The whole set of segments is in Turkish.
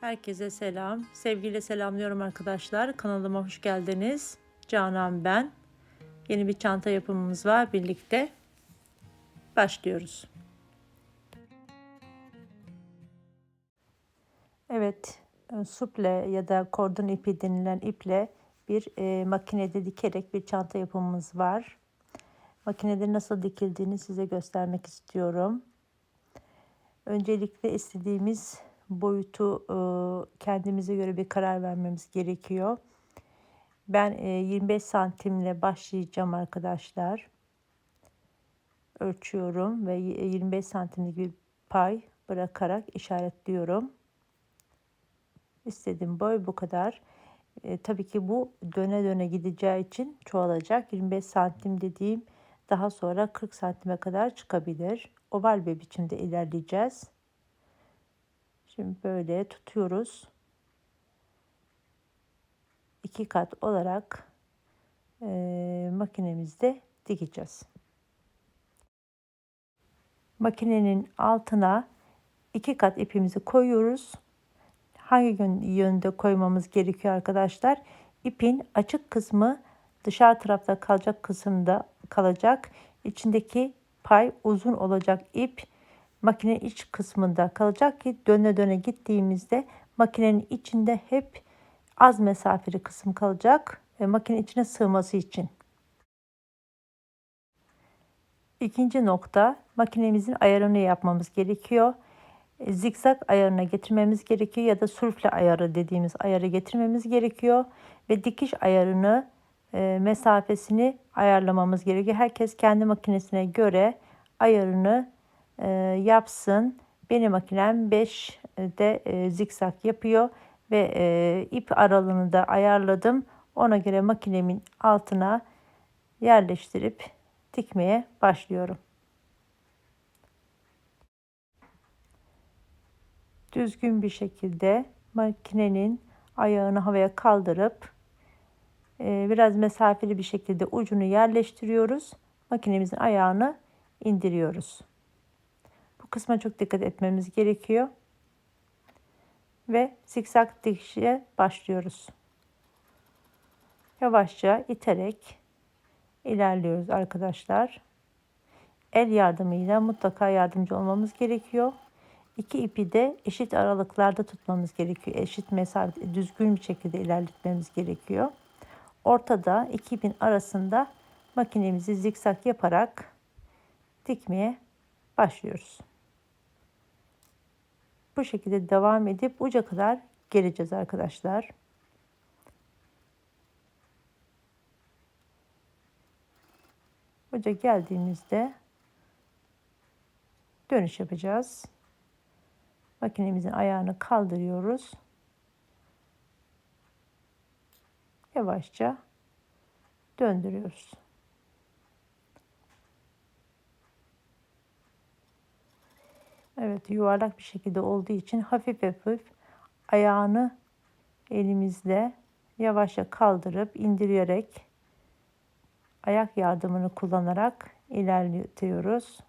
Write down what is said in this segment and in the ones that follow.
Herkese selam. Sevgiyle selamlıyorum arkadaşlar. Kanalıma hoş geldiniz. Canan ben. Yeni bir çanta yapımımız var. Birlikte başlıyoruz. Evet, e, suple ya da kordon ipi denilen iple bir e, makinede dikerek bir çanta yapımımız var. Makinede nasıl dikildiğini size göstermek istiyorum. Öncelikle istediğimiz boyutu e, kendimize göre bir karar vermemiz gerekiyor. Ben e, 25 santimle başlayacağım arkadaşlar. Ölçüyorum ve 25 santimlik bir pay bırakarak işaretliyorum. İstediğim boy bu kadar. E, tabii ki bu döne döne gideceği için çoğalacak. 25 santim dediğim daha sonra 40 santime kadar çıkabilir. Oval bir biçimde ilerleyeceğiz. Şimdi böyle tutuyoruz. iki kat olarak e, makinemizde dikeceğiz. Makinenin altına iki kat ipimizi koyuyoruz. Hangi yönde koymamız gerekiyor arkadaşlar? İpin açık kısmı dışarı tarafta kalacak kısımda kalacak. İçindeki pay uzun olacak ip makine iç kısmında kalacak ki döne döne gittiğimizde makinenin içinde hep az mesafeli kısım kalacak ve makine içine sığması için. İkinci nokta makinemizin ayarını yapmamız gerekiyor. E, zikzak ayarına getirmemiz gerekiyor ya da sürfle ayarı dediğimiz ayarı getirmemiz gerekiyor ve dikiş ayarını e, mesafesini ayarlamamız gerekiyor. Herkes kendi makinesine göre ayarını e, yapsın. Benim makinem 5 de e, zikzak yapıyor ve e, ip aralığını da ayarladım. Ona göre makinemin altına yerleştirip dikmeye başlıyorum. Düzgün bir şekilde makinenin ayağını havaya kaldırıp e, biraz mesafeli bir şekilde ucunu yerleştiriyoruz. Makinemizin ayağını indiriyoruz kısma çok dikkat etmemiz gerekiyor. Ve zikzak dikişe başlıyoruz. Yavaşça iterek ilerliyoruz arkadaşlar. El yardımıyla mutlaka yardımcı olmamız gerekiyor. İki ipi de eşit aralıklarda tutmamız gerekiyor. Eşit mesafe, düzgün bir şekilde ilerletmemiz gerekiyor. Ortada iki ipin arasında makinemizi zikzak yaparak dikmeye başlıyoruz. Bu şekilde devam edip uca kadar geleceğiz arkadaşlar. Uca geldiğimizde dönüş yapacağız. Makinemizin ayağını kaldırıyoruz. Yavaşça döndürüyoruz. Evet yuvarlak bir şekilde olduğu için hafif hafif ayağını elimizle yavaşça kaldırıp indirerek ayak yardımını kullanarak ilerletiyoruz.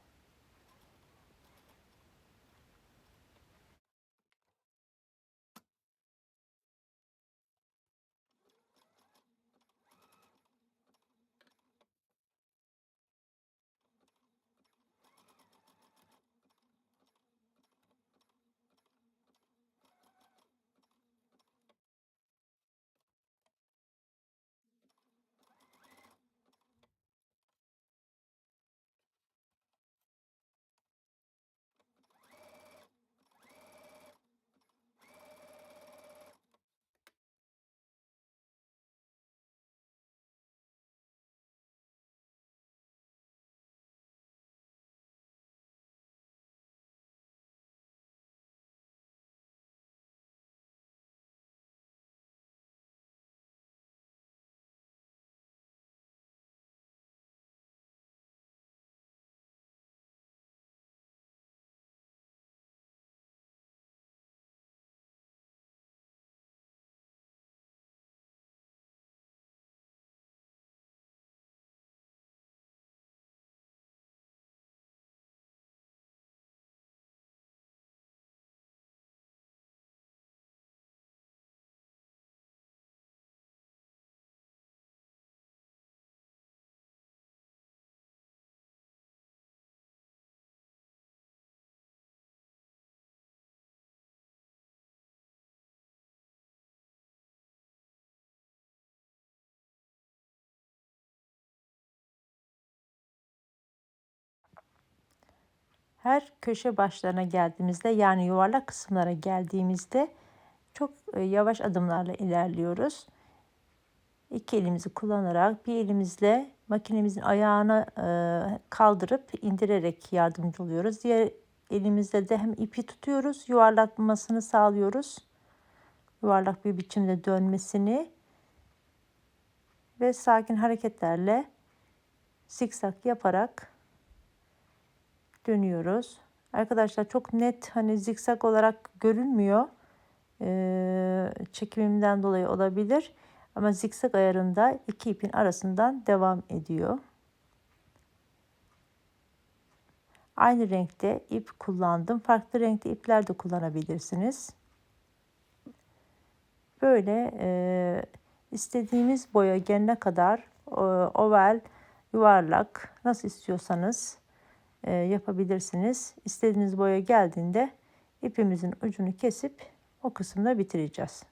Her köşe başlarına geldiğimizde yani yuvarlak kısımlara geldiğimizde çok e, yavaş adımlarla ilerliyoruz. İki elimizi kullanarak bir elimizle makinemizin ayağını e, kaldırıp indirerek yardımcı oluyoruz. Diğer elimizde de hem ipi tutuyoruz, yuvarlatmasını sağlıyoruz. Yuvarlak bir biçimde dönmesini ve sakin hareketlerle zikzak yaparak dönüyoruz. Arkadaşlar çok net hani zikzak olarak görünmüyor. Ee, çekimimden dolayı olabilir. Ama zikzak ayarında iki ipin arasından devam ediyor. Aynı renkte ip kullandım. Farklı renkte ipler de kullanabilirsiniz. Böyle e, istediğimiz boya gelene kadar e, oval, yuvarlak nasıl istiyorsanız e, yapabilirsiniz. İstediğiniz boya geldiğinde ipimizin ucunu kesip o kısımda bitireceğiz.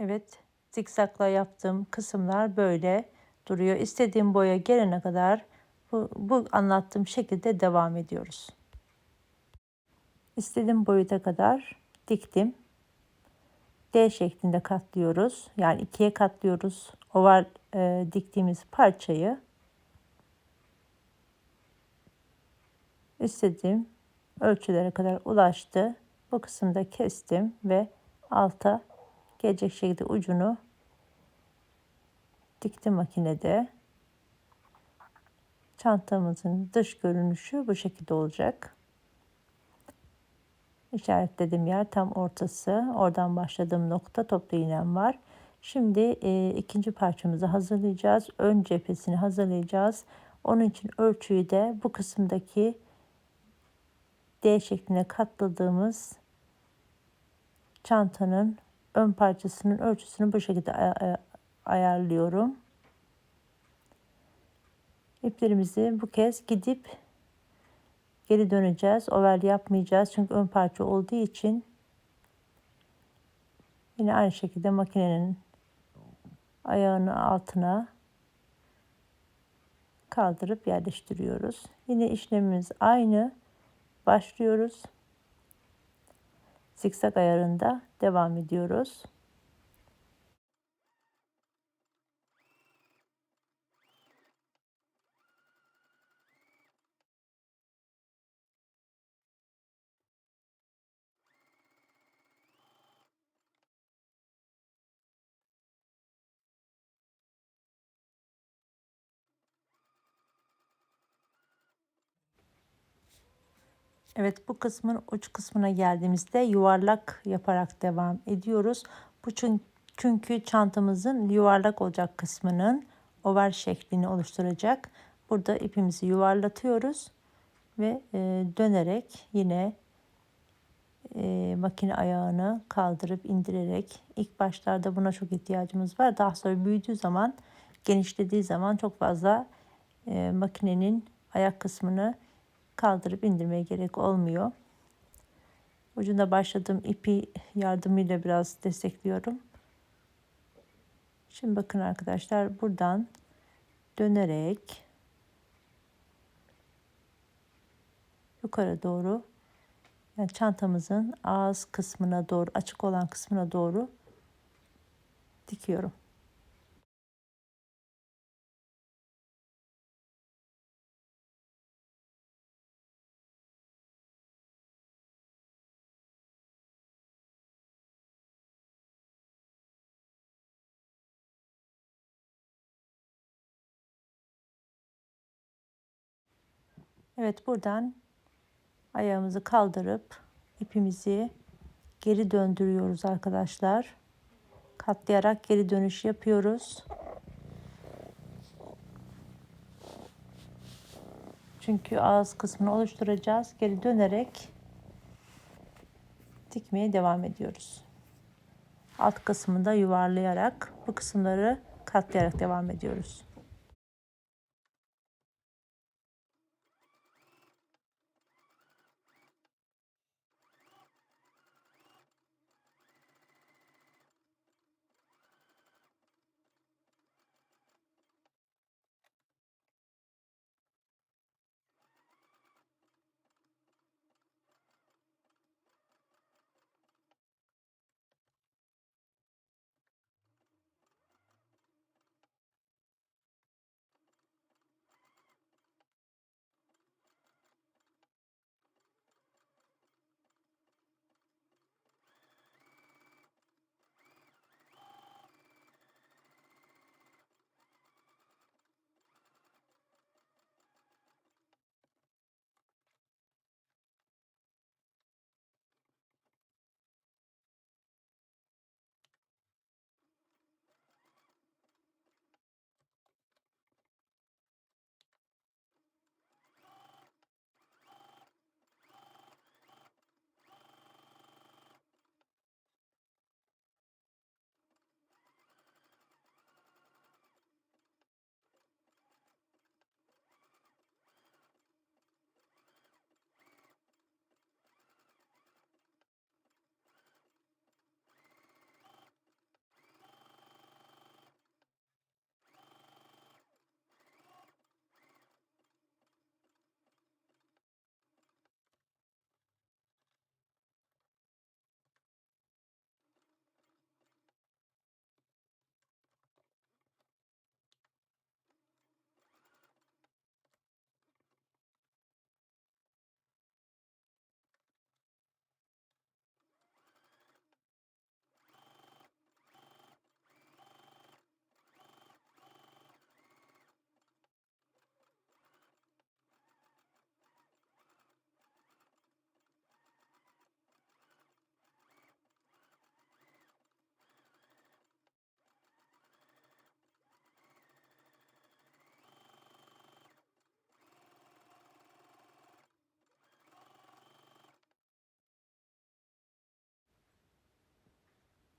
Evet zikzakla yaptığım kısımlar böyle duruyor. İstediğim boya gelene kadar bu, bu anlattığım şekilde devam ediyoruz. İstediğim boyuta kadar diktim. D şeklinde katlıyoruz. Yani ikiye katlıyoruz. Oval e, diktiğimiz parçayı istediğim ölçülere kadar ulaştı. Bu kısımda kestim ve alta gelecek şekilde ucunu diktim makinede. Çantamızın dış görünüşü bu şekilde olacak. İşaretlediğim yer tam ortası. Oradan başladığım nokta toplu iğnem var. Şimdi e, ikinci parçamızı hazırlayacağız. Ön cephesini hazırlayacağız. Onun için ölçüyü de bu kısımdaki D şeklinde katladığımız çantanın ön parçasının ölçüsünü bu şekilde ayarlıyorum. İplerimizi bu kez gidip geri döneceğiz. Oval yapmayacağız. Çünkü ön parça olduğu için yine aynı şekilde makinenin ayağının altına kaldırıp yerleştiriyoruz. Yine işlemimiz aynı. Başlıyoruz zikzak ayarında devam ediyoruz. Evet bu kısmın uç kısmına geldiğimizde yuvarlak yaparak devam ediyoruz. Bu çünkü çantamızın yuvarlak olacak kısmının oval şeklini oluşturacak. Burada ipimizi yuvarlatıyoruz ve e, dönerek yine e, makine ayağını kaldırıp indirerek ilk başlarda buna çok ihtiyacımız var. Daha sonra büyüdüğü zaman genişlediği zaman çok fazla e, makinenin ayak kısmını kaldırıp indirmeye gerek olmuyor. Ucunda başladığım ipi yardımıyla biraz destekliyorum. Şimdi bakın arkadaşlar buradan dönerek yukarı doğru yani çantamızın ağız kısmına doğru açık olan kısmına doğru dikiyorum. Evet buradan ayağımızı kaldırıp ipimizi geri döndürüyoruz arkadaşlar. Katlayarak geri dönüş yapıyoruz. Çünkü ağız kısmını oluşturacağız. Geri dönerek dikmeye devam ediyoruz. Alt kısmını da yuvarlayarak bu kısımları katlayarak devam ediyoruz.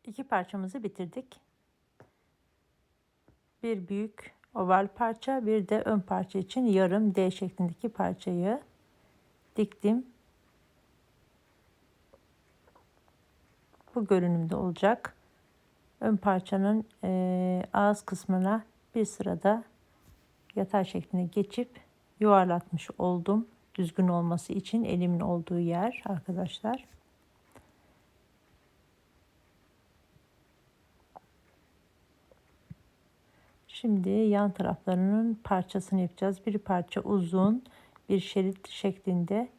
İki parçamızı bitirdik. Bir büyük oval parça, bir de ön parça için yarım D şeklindeki parçayı diktim. Bu görünümde olacak. Ön parçanın e, ağız kısmına bir sırada yatay şekline geçip yuvarlatmış oldum. Düzgün olması için elimin olduğu yer arkadaşlar. Şimdi yan taraflarının parçasını yapacağız. Bir parça uzun bir şerit şeklinde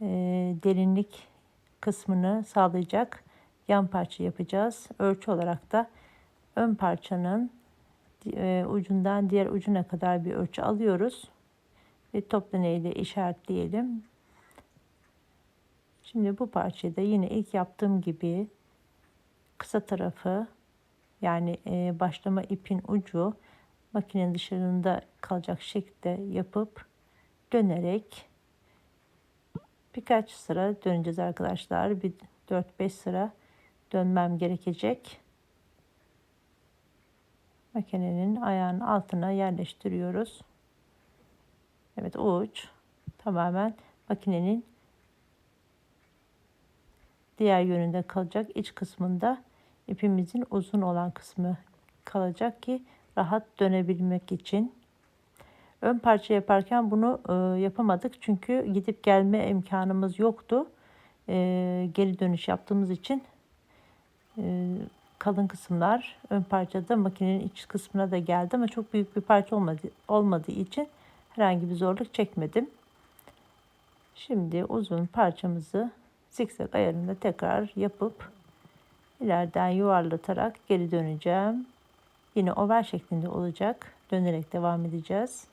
e, derinlik kısmını sağlayacak yan parça yapacağız. Ölçü olarak da ön parçanın e, ucundan diğer ucuna kadar bir ölçü alıyoruz. Ve toplan ile işaretleyelim. Şimdi bu parçayı da yine ilk yaptığım gibi kısa tarafı yani e, başlama ipin ucu makinenin dışarında kalacak şekilde yapıp dönerek birkaç sıra döneceğiz arkadaşlar. Bir 4-5 sıra dönmem gerekecek. Makinenin ayağının altına yerleştiriyoruz. Evet uç tamamen makinenin diğer yönünde kalacak iç kısmında ipimizin uzun olan kısmı kalacak ki rahat dönebilmek için. Ön parça yaparken bunu e, yapamadık çünkü gidip gelme imkanımız yoktu. E, geri dönüş yaptığımız için e, kalın kısımlar ön parçada makinenin iç kısmına da geldi ama çok büyük bir parça olmadı, olmadığı için herhangi bir zorluk çekmedim. Şimdi uzun parçamızı zikzak ayarında tekrar yapıp ileriden yuvarlatarak geri döneceğim. Yine oval şeklinde olacak. Dönerek devam edeceğiz.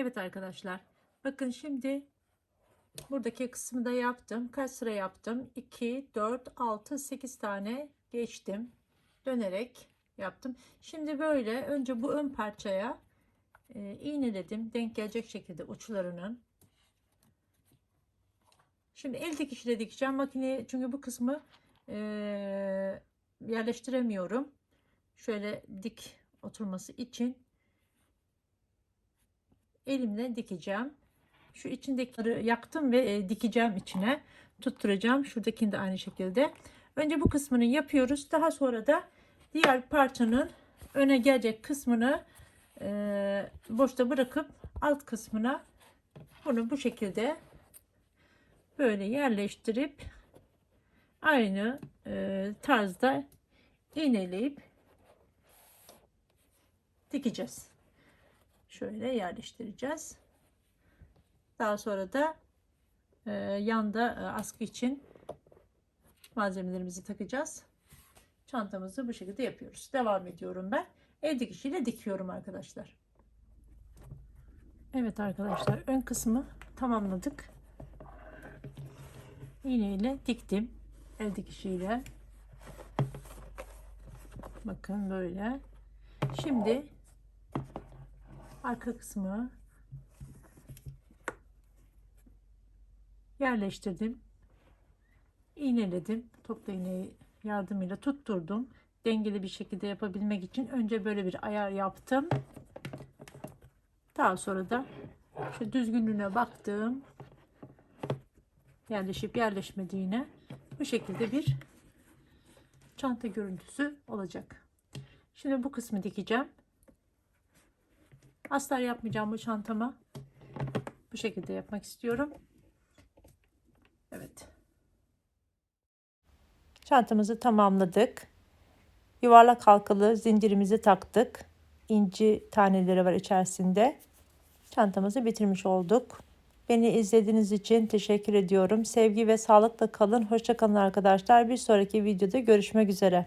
Evet arkadaşlar. Bakın şimdi buradaki kısmı da yaptım. Kaç sıra yaptım? 2, 4, 6, 8 tane geçtim. Dönerek yaptım. Şimdi böyle önce bu ön parçaya e, iğneledim. Denk gelecek şekilde uçlarının. Şimdi el dikişiyle dikeceğim. Makineye çünkü bu kısmı e, yerleştiremiyorum. Şöyle dik oturması için elimle dikeceğim. Şu içindekileri yaktım ve e, dikeceğim içine. Tutturacağım. Şuradakini de aynı şekilde. Önce bu kısmını yapıyoruz. Daha sonra da diğer parçanın öne gelecek kısmını e, boşta bırakıp alt kısmına bunu bu şekilde böyle yerleştirip aynı e, tarzda iğneleyip dikeceğiz. Şöyle yerleştireceğiz. Daha sonra da e, yanda e, askı için malzemelerimizi takacağız. Çantamızı bu şekilde yapıyoruz. Devam ediyorum ben. El dikişiyle dikiyorum arkadaşlar. Evet arkadaşlar ön kısmı tamamladık. İğneyle diktim. El dikişiyle. Bakın böyle. Şimdi arka kısmı yerleştirdim. İğneledim. Topla iğneyi yardımıyla tutturdum. Dengeli bir şekilde yapabilmek için önce böyle bir ayar yaptım. Daha sonra da şu düzgünlüğüne baktım. Yerleşip yerleşmediğine bu şekilde bir çanta görüntüsü olacak. Şimdi bu kısmı dikeceğim. Astar yapmayacağım bu çantama. Bu şekilde yapmak istiyorum. Evet. Çantamızı tamamladık. Yuvarlak halkalı zincirimizi taktık. İnci taneleri var içerisinde. Çantamızı bitirmiş olduk. Beni izlediğiniz için teşekkür ediyorum. Sevgi ve sağlıkla kalın. Hoşçakalın arkadaşlar. Bir sonraki videoda görüşmek üzere.